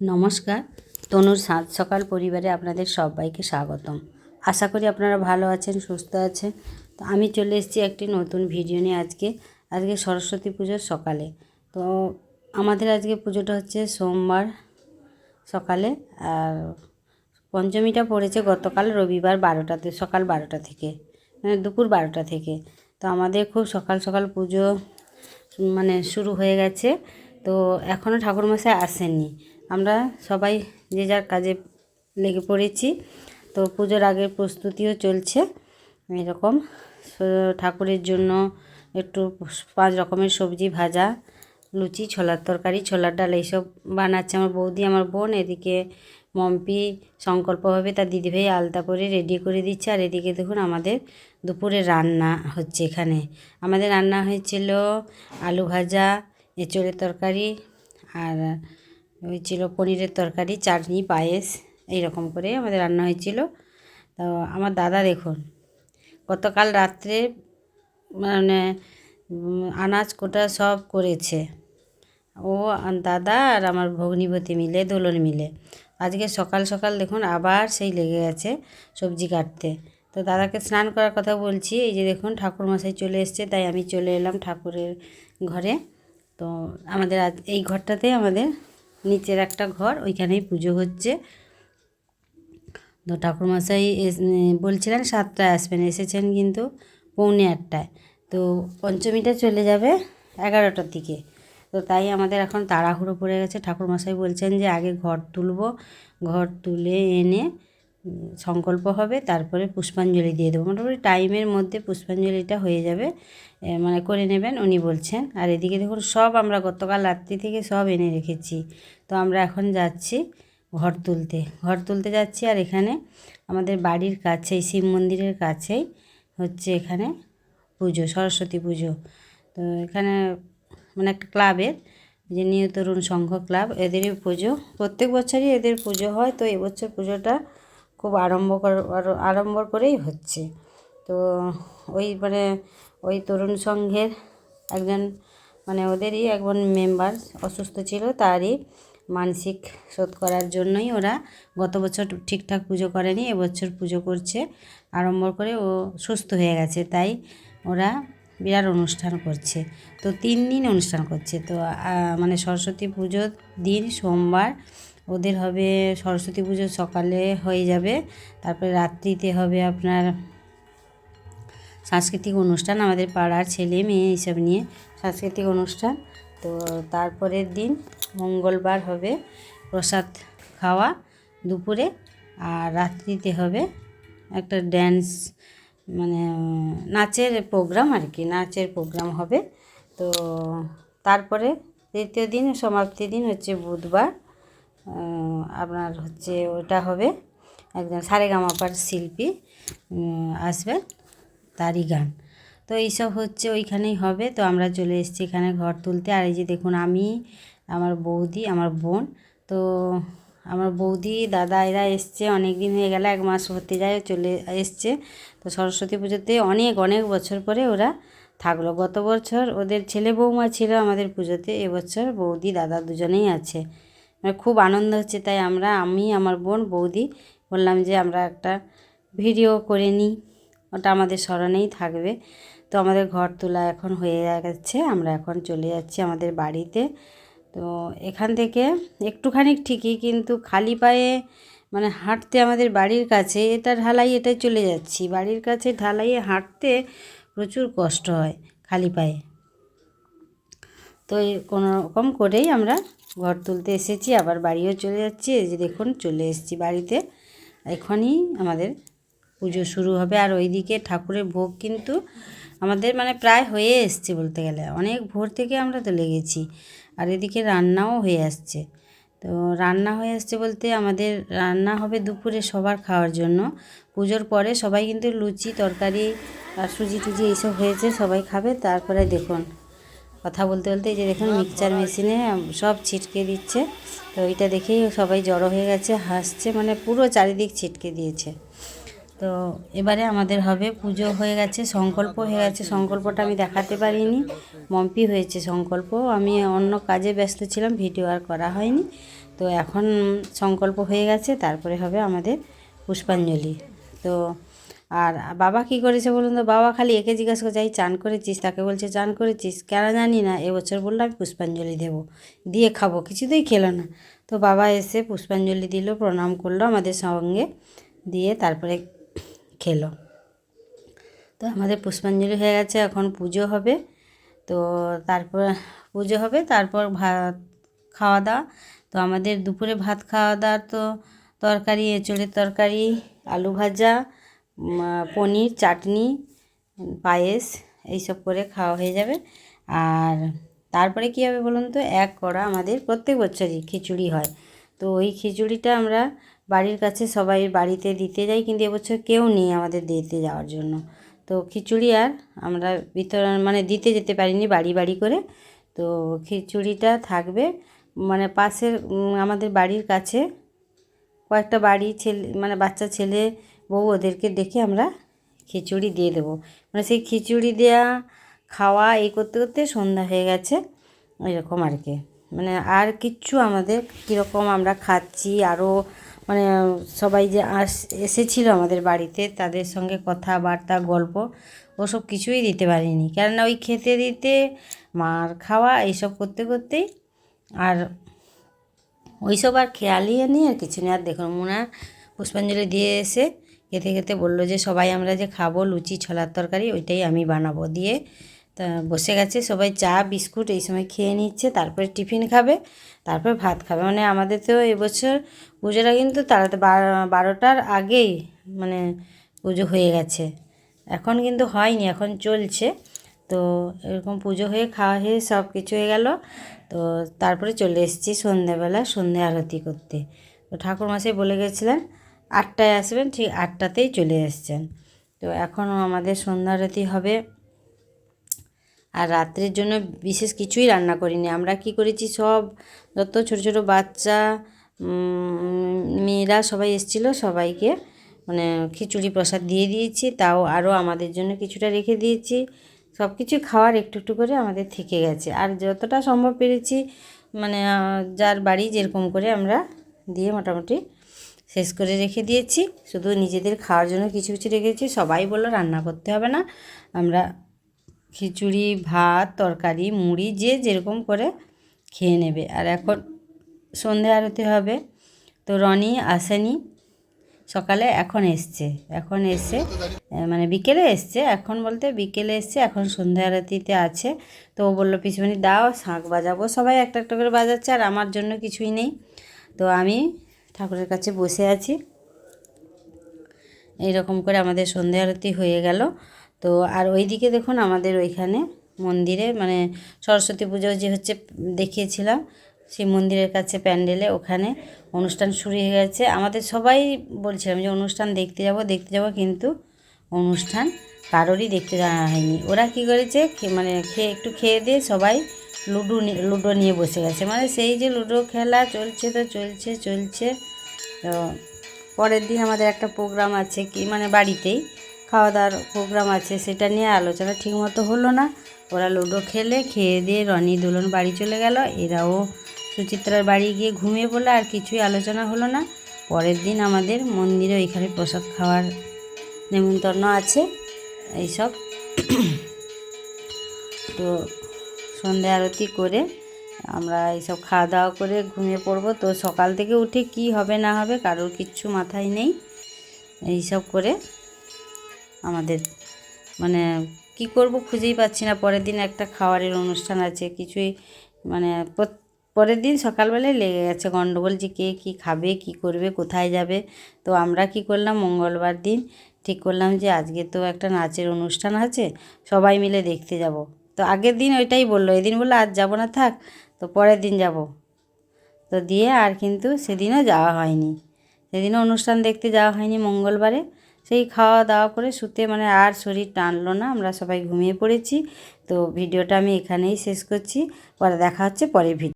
নমস্কার। তনুর সাত সকাল পরিবারে আপনাদের সবাইকে স্বাগতম। আশা করি আপনারা ভালো আছেন, সুস্থ আছেন। তো আমি চলে এসেছি একটি নতুন ভিডিও নিয়ে আজকে। আজকে সরস্বতী পুজোর সকালে। তো আমাদের আজকে পুজোটা হচ্ছে সোমবার সকালে। আর পঞ্চমীটা পড়েছে গতকাল রবিবার বারোটাতে সকাল বারোটা থেকে। মানে দুপুর বারোটা থেকে। তো আমাদের খুব সকাল সকাল পুজো মানে শুরু হয়ে গেছে। তো এখনও ঠাকুরমশাই আসেননি। আমরা সবাই যে যার কাজে লেগে পড়েছি। তো পুজোর আগের প্রস্তুতিও চলছে। এরকম ঠাকুরের জন্য একটু পাঁচ রকমের সবজি ভাজা, লুচি, ছোলার তরকারি, ছোলার ডাল এইসব বানাচ্ছে আমার বৌদি, আমার বোন। এদিকে মম্পি সংকল্পভাবে তার দিদিভাই আলতা করে রেডি করে দিচ্ছে। আর এদিকে দেখুন আমাদের দুপুরে রান্না হচ্ছে এখানে। আমাদের রান্না হয়েছিল আলু ভাজা, এঁচড়ের তরকারি, আর হয়েছিল পনিরের তরকারি, চাটনি, পায়েস এই রকম করে আমাদের রান্না হয়েছিল। তো আমার দাদা দেখুন, গতকাল রাত্রে মানে আনাজ কোটা সব করেছে। ও, দাদা আর আমার ভগ্নিপতি মিলে, দোলন মিলে। আজকে সকাল সকাল দেখুন আবার সেই লেগে গেছে সবজি কাটতে। তো দাদাকে স্নান করার কথা বলছি, এই যে দেখুন ঠাকুর মশাই চলে এসছে, তাই আমি চলে এলাম ঠাকুরের ঘরে। তো আমাদের আজ, এই ঘরটাতে আমাদের নিচের একটা ঘর, ওইখানেই পুজো হচ্ছে। তো ঠাকুরমশাই বলছিলেন সাতটায় আসবেন, এসেছেন কিন্তু পৌনে আটটায়। তো পঞ্চমীটা চলে যাবে এগারোটার দিকে। তো তাই আমাদের এখন তাড়াহুড়ো পড়ে গেছে। ঠাকুরমশাই বলছেন যে আগে ঘর তুলব, ঘর তুলে এনে সংকল্প হবে, তারপরে পুষ্পাঞ্জলি দিয়ে দেবো। মোটামুটি টাইমের মধ্যে পুষ্পাঞ্জলিটা হয়ে যাবে মানে করে নেবেন, উনি বলছেন। আর এদিকে দেখুন, সব আমরা গতকাল রাত্রি থেকে সব এনে রেখেছি। তো আমরা এখন যাচ্ছি ঘর তুলতে। ঘর তুলতে যাচ্ছি, আর এখানে আমাদের বাড়ির কাছেই, শিব মন্দিরের কাছেই হচ্ছে এখানে পুজো, সরস্বতী পুজো। তো এখানে মানে একটা ক্লাবের, যে নিউ তরুণ সংঘ ক্লাব, এদেরই পুজো। প্রত্যেক বছরই এদের পুজো হয়, তো এবছর পুজোটা খুব আড়ম্ব কর- আড়ম্বর করেই হচ্ছে। তো ওই মানে ওই তরুণ সংঘের একজন মানে ওদেরই একজন মেম্বার অসুস্থ ছিল, তারই মানসিক শোধ করার জন্যই ওরা গত বছর ঠিকঠাক পুজো করেনি, এবছর পুজো করছে আড়ম্বর করে ও সুস্থ হয়ে গেছে, তাই ওরা বিরাট অনুষ্ঠান করছে। তো তিন দিন অনুষ্ঠান করছে, তো মানে সরস্বতী পুজোর দিন সোমবার ওদের হবে সরস্বতী পুজো সকালে হয়ে যাবে। তারপরে রাত্রিতে হবে আপনার সাংস্কৃতিক অনুষ্ঠান আমাদের পাড়ার ছেলে মেয়ে এইসব নিয়ে সাংস্কৃতিক অনুষ্ঠান। তো তারপরের দিন মঙ্গলবার হবে প্রসাদ খাওয়া দুপুরে আর রাত্রিতে হবে একটা ড্যান্স মানে নাচের প্রোগ্রাম আর কি, নাচের প্রোগ্রাম হবে। তো তারপরে তৃতীয় দিন, সমাপ্তি দিন হচ্ছে বুধবার। আপনার হচ্ছে ওটা হবে একজন সারেগামাপার শিল্পী উম, আসবেন তারই গান। তো এইসব হচ্ছে ওইখানেই হবে। তো আমরা চলে এসেছি এখানে ঘর তুলতে। আর এই যে দেখুন আমি আমার বৌদি আমার বোন। তো আমার বৌদি দাদা এরা এসছে অনেক দিন হয়ে গেল এক মাস হতে যায় চলে এসছে। তো সরস্বতী পুজোতে অনেক অনেক বছর পরে ওরা থাকল। গত বছর ওদের ছেলে বৌমা ছিল আমাদের পুজোতে এবছর বৌদি দাদা দুজনেই আছে। খুব আনন্দ হচ্ছে, তাই আমরা, আমি, আমার বোন, বৌদি বললাম যে আমরা একটা ভিডিও করে নিই। ওটা আমাদের স্মরণেই থাকবে। তো আমাদের ঘর তোলা এখন হয়ে গেছে, আমরা এখন চলে যাচ্ছি আমাদের বাড়িতে। তো এখান থেকে একটুখানি ঠিকই, কিন্তু খালি পায়ে মানে হাঁটতে আমাদের বাড়ির কাছে, এটা ঢালাই, এটাই চলে যাচ্ছি। বাড়ির কাছে ঢালাইয়ে হাঁটতে প্রচুর কষ্ট হয় খালি পায়ে। তো কোনো রকম করেই আমরা ঘর তুলতে এসেছি, আবার বাড়িও চলে যাচ্ছি। এই যে দেখুন, চলে এসেছি বাড়িতে। এখনই আমাদের পুজো শুরু হবে। আর ওইদিকে ঠাকুরের ভোগ কিন্তু আমাদের মানে প্রায় হয়ে এসছে বলতে গেলে। অনেক ভোর থেকে আমরা তো লেগেছি। আর এদিকে রান্নাও হয়ে আসছে। তো রান্না হয়ে আসছে বলতে আমাদের রান্না হবে দুপুরে সবার খাওয়ার জন্য। পুজোর পরে সবাই কিন্তু লুচি, তরকারি আর সুজি টুজি এইসব হয়েছে, সবাই খাবে। তারপরে দেখুন কথা বলতে বলতে এই যে দেখুন মিক্সচার মেশিনে সব ছিটকে দিচ্ছে। তো ওইটা দেখেই সবাই জড়ো হয়ে গেছে হাসছে মানে পুরো চারিদিক ছিটকে দিয়েছে। তো এবারে আমাদের হবে পুজো হয়ে গেছে সংকল্প হয়ে গেছে। সংকল্পটা আমি দেখাতে পারিনি মম্পি হয়েছে সংকল্প। আমি অন্য কাজে ব্যস্ত ছিলাম ভিডিও আর করা হয়নি। তো এখন সংকল্প হয়ে গেছে তারপরে হবে আমাদের পুষ্পাঞ্জলি। তো আর বাবা কি করেছে বলুন তো? বাবা খালি একে জিজ্ঞাসা করছে, এই চান করেছিস? তাকে বলছে, চান করেছিস? কেন জানি না এবছর বলল আমি পুষ্পাঞ্জলি দেবো। দিয়ে খাব, কিছুতেই খেলো না। তো বাবা এসে পুষ্পাঞ্জলি দিল, প্রণাম করল আমাদের সঙ্গে, দিয়ে তারপরে খেলো। তো আমাদের পুষ্পাঞ্জলি হয়ে গেছে, এখন পুজো হবে। তো তারপর পুজো হবে, তারপর ভাত খাওয়া দাওয়া। তো আমাদের দুপুরে ভাত খাওয়া দাওয়ার তো তরকারি, এঁচড়ের তরকারি, আলু ভাজা পনির, চাটনি, পায়েস, এইসব করে খাওয়া হয়ে যাবে। আর তারপরে কী হবে বলুন তো? এক কড়া আমাদের প্রত্যেক বছরই খিচুড়ি হয়। তো ওই খিচুড়িটা আমরা বাড়ির কাছে সবাই বাড়িতে দিতে যাই, কিন্তু এবছর কেউ নেই আমাদের দিতে যাওয়ার জন্য। তো খিচুড়ি আর আমরা বিতরণ মানে দিতে যেতে পারিনি বাড়ি বাড়ি করে। তো খিচুড়িটা থাকবে মানে পাশের আমাদের বাড়ির কাছে কয়েকটা বাড়ি, ছেলে মানে বাচ্চা ছেলে বউ ওদেরকে ডেকে আমরা খিচুড়ি দিয়ে দেবো। মানে সেই খিচুড়ি দেওয়া খাওয়া এই করতে করতে সন্ধ্যা হয়ে গেছে, এরকম আর কি। মানে আর কিচ্ছু আমাদের কীরকম আমরা খাচ্ছি আরও মানে সবাই যে আস, এসেছিল আমাদের বাড়িতে, তাদের সঙ্গে কথাবার্তা, গল্প, ওসব কিছুই দিতে পারিনি। কেননা ওই খেতে দিতে, মার খাওয়া, এইসব করতে করতেই আর ওইসব আর খেয়ালই নেই আর কিছু নেই। আর দেখুন, মুনা পুষ্পাঞ্জলি দিয়ে এসে খেতে খেতে বলল যে, সবাই আমরা যে খাব লুচি, ছোলার তরকারি, ওইটাই আমি বানাবো। দিয়ে, তা বসে গেছে, সবাই চা, বিস্কুট এই সময় খেয়ে নিচ্ছে, তারপরে টিফিন খাবে, তারপর ভাত খাবে। মানে আমাদের তো এবছর পুজোটা কিন্তু তাড়াতাড়ি বারো- বারোটার আগেই মানে পুজো হয়ে গেছে। এখন কিন্তু হয়নি, এখন চলছে। তো এরকম পুজো হয়ে, খাওয়া হয়ে সব কিছু হয়ে গেল। তো তারপরে চলে এসেছি সন্ধ্যেবেলা সন্ধে আরতি করতে। তো ঠাকুরমশাই বলে গেছিলেন আটটায় আসবেন, ঠিক আটটাতেই চলে এসছেন তো এখনও আমাদের সন্ধ্যা আরতি হবে। আর রাত্রের জন্য বিশেষ কিছুই রান্না করিনি। আমরা কি করেছি, সব যত ছোট ছোট বাচ্চা মেয়েরা সবাই এসেছিল, সবাইকে মানে খিচুড়ি প্রসাদ দিয়ে দিয়েছি। তাও আরও আমাদের জন্য কিছুটা রেখে দিয়েছি। সব কিছু খাওয়ার একটু একটু করে আমাদের থেকে গেছে। আর যতটা সম্ভব পেরেছি মানে যার বাড়ি যেরকম করে আমরা দিয়ে মোটামুটি শেষ করে রেখে দিয়েছি। শুধু নিজেদের খাওয়ার জন্য কিছু কিছু রেখেছি। সবাই বলল রান্না করতে হবে না। আমরা খিচুড়ি, ভাত, তরকারি, মুড়ি যে যেরকম করে খেয়ে নেবে। আর এখন সন্ধে আরতি হবে। তো রনি আসেনি। সকালে এখন এসছে। এখন এসে মানে বিকেলে এসছে। এখন বলতে বিকেলে এসছে। এখন সন্ধ্যা আরতিতে আছে। তো ও বলল পিছুমণি দাও শাঁখ বাজাবো। সবাই একটা একটা করে বাজাচ্ছে। আর আমার জন্য কিছুই নেই। তো আমি ঠাকুরের কাছে বসে আছি। এইরকম করে আমাদের সন্ধ্যা আরতি হয়ে গেল। তো আর ওইদিকে দেখুন আমাদের ওইখানে মন্দিরে মানে সরস্বতী পুজো যে হচ্ছে দেখিয়েছিলাম, সেই মন্দিরের কাছে প্যান্ডেলে ওখানে অনুষ্ঠান শুরু হয়ে গেছে। আমাদের সবাই বলছিলাম যে অনুষ্ঠান দেখতে যাব দেখতে যাব কিন্তু অনুষ্ঠান কারোরই দেখতে যাওয়া হয়নি। ওরা কি করেছে মানে খেয়ে একটু খেয়ে দিয়ে সবাই লুডো লুডো নিয়ে বসে গেছে। মানে সেই যে লুডো খেলা চলছে তো চলছে চলছে। তো পরের দিন আমাদের একটা প্রোগ্রাম আছে কি মানে বাড়িতেই খাওয়া দাওয়ার প্রোগ্রাম আছে, সেটা নিয়ে আলোচনা ঠিকমতো হলো না। ওরা লুডো খেলে, খেয়ে দিয়ে রনি দুলন বাড়ি চলে গেল। এরাও সুচিত্রার বাড়ি গিয়ে ঘুমিয়ে পড়ল, আর কিছুই আলোচনা হলো না। পরের দিন আমাদের মন্দিরে ওইখানে প্রসাদ খাওয়ার নেমন্তন্ন আছে। এইসব। তো সন্ধে আরতি করে আমরা এইসব খাওয়া দাওয়া করে ঘুমিয়ে পড়ব। তো সকাল থেকে উঠে কি হবে না হবে কারোর কিচ্ছু মাথায় নেই। এইসব করে আমাদের মানে কি করব খুঁজেই পাচ্ছি না। পরের দিন একটা খাওয়ারের অনুষ্ঠান আছে, কিছুই মানে পরের দিন সকালবেলায় লেগে গেছে গন্ডগোল যে কে কী খাবে, কি করবে, কোথায় যাবে। তো আমরা কি করলাম, মঙ্গলবার দিন ঠিক করলাম যে আজকে তো একটা নাচের অনুষ্ঠান আছে, সবাই মিলে দেখতে যাব। তো আগের দিন ওইটাই বলল, এদিন বলল, আজ যাব না থাক, তো পরের দিন যাব। তো দিয়ে আর কিন্তু সেদিনও যাওয়া হয়নি। সেদিনও অনুষ্ঠান দেখতে যাওয়া হয়নি মঙ্গলবারে। সেই খাওয়া দাওয়া করে শুতে মানে আর শরীর টানলো না, আমরা সবাই ঘুমিয়ে পড়েছি। তো ভিডিওটা আমি এখানেই শেষ করছি, পরে দেখা হচ্ছে পরে ভিডিও